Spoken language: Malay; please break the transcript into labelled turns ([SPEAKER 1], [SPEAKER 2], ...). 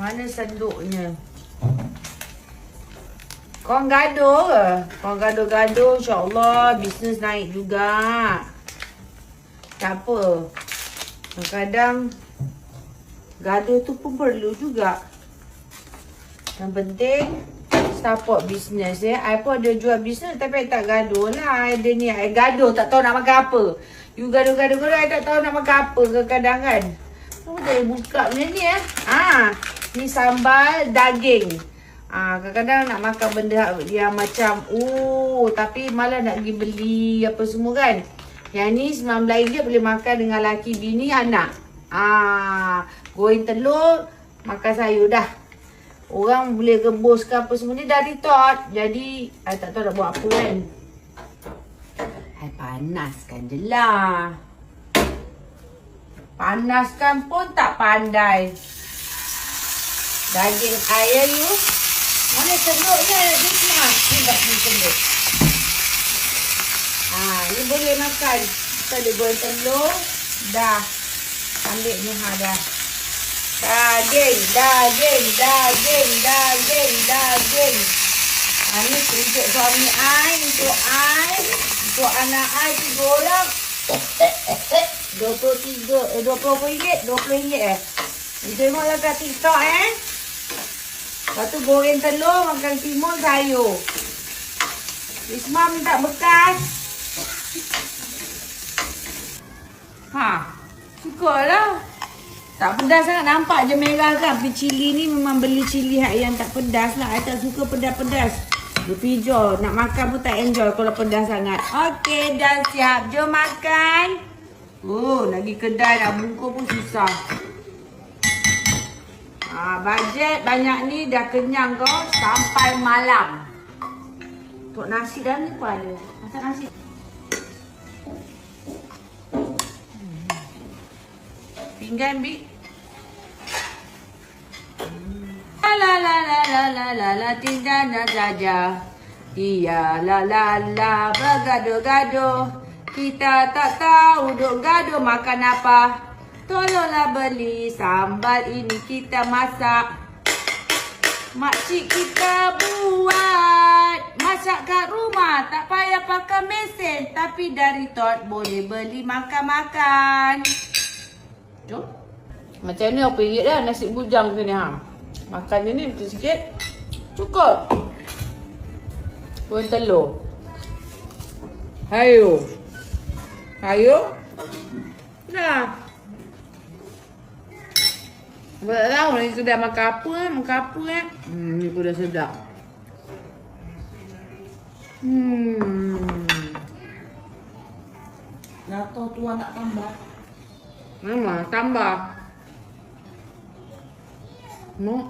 [SPEAKER 1] Mana senduknya? Kau gaduh ke? Kau gaduh-gaduh insyaAllah bisnes naik juga. Tak apa. Kadang-kadang gaduh tu pun perlu juga. Yang penting support bisnes ya. I pun ada jual bisnes tapi I tak gaduh lah. I ada ni. I gaduh tak tahu nak makan apa. You gaduh-gaduh-gaduh I tak tahu nak makan apa kadang-kadang kan. Oh, dah buka macam ni eh. Ha, ni sambal daging. Ah, kadang-kadang nak makan benda yang macam oh tapi malah nak pergi beli apa semua kan. Yang ni RM9 boleh makan dengan laki bini anak. Ah, goreng telur, makan sayur dah. Orang boleh rebus ke apa semua ni dah ditot. Jadi, I tak tahu nak buat apa kan. I panaskan je lah. Panaskan pun tak pandai. Daging ayam you. Mana telurnya? Ni semua. Ni tak ni telur. Ha, ni boleh makan. Kita ada goreng telur. Dah. Ambil ni ha dah. Daging, daging, daging, daging, daging. Ha, ni untuk suami I, untuk I, untuk anak I tiga orang. RM23, eh RM20, RM20 eh. Ni tengoklah kat TikTok eh. Lepas goreng telur, makan timun, sayur. Risma minta bekas. Ha, syukurlah. Tak pedas sangat nampak je merah kan. Tapi cili ni memang beli cili yang tak pedas lah. I tak suka pedas-pedas. Berpijol. Nak makan pun tak enjoy kalau pedas sangat. Okey, dah siap. Jom makan. Oh, lagi kedai nak bungkus pun susah. Ha, bajet banyak ni dah kenyang kau sampai malam. Tok nasi dalam ni pun ada. Masak nasi. Pinggan bi. La la la la la la la tinggalnya saja. Dia la la la bergaduh-gaduh. Kita tak tahu duk gaduh makan apa. Tolonglah beli sambal ini kita masak. Makcik kita buat masak kat rumah tak payah pakai mesin tapi dari tot boleh beli makan-makan. Jom. Macam ni apa ringgit dah nasi bujang tu ni ha. Makan je ni sikit-sikit. Cukup. Goreng telur. Hayo. Hayo. Dah. Aku tak tahu ni sudah makan apa eh, makan apa eh. Hmm, ni pun dah sedap. Hmm.
[SPEAKER 2] Dah tahu tuan nak tambah.
[SPEAKER 1] Mama, tambah. No.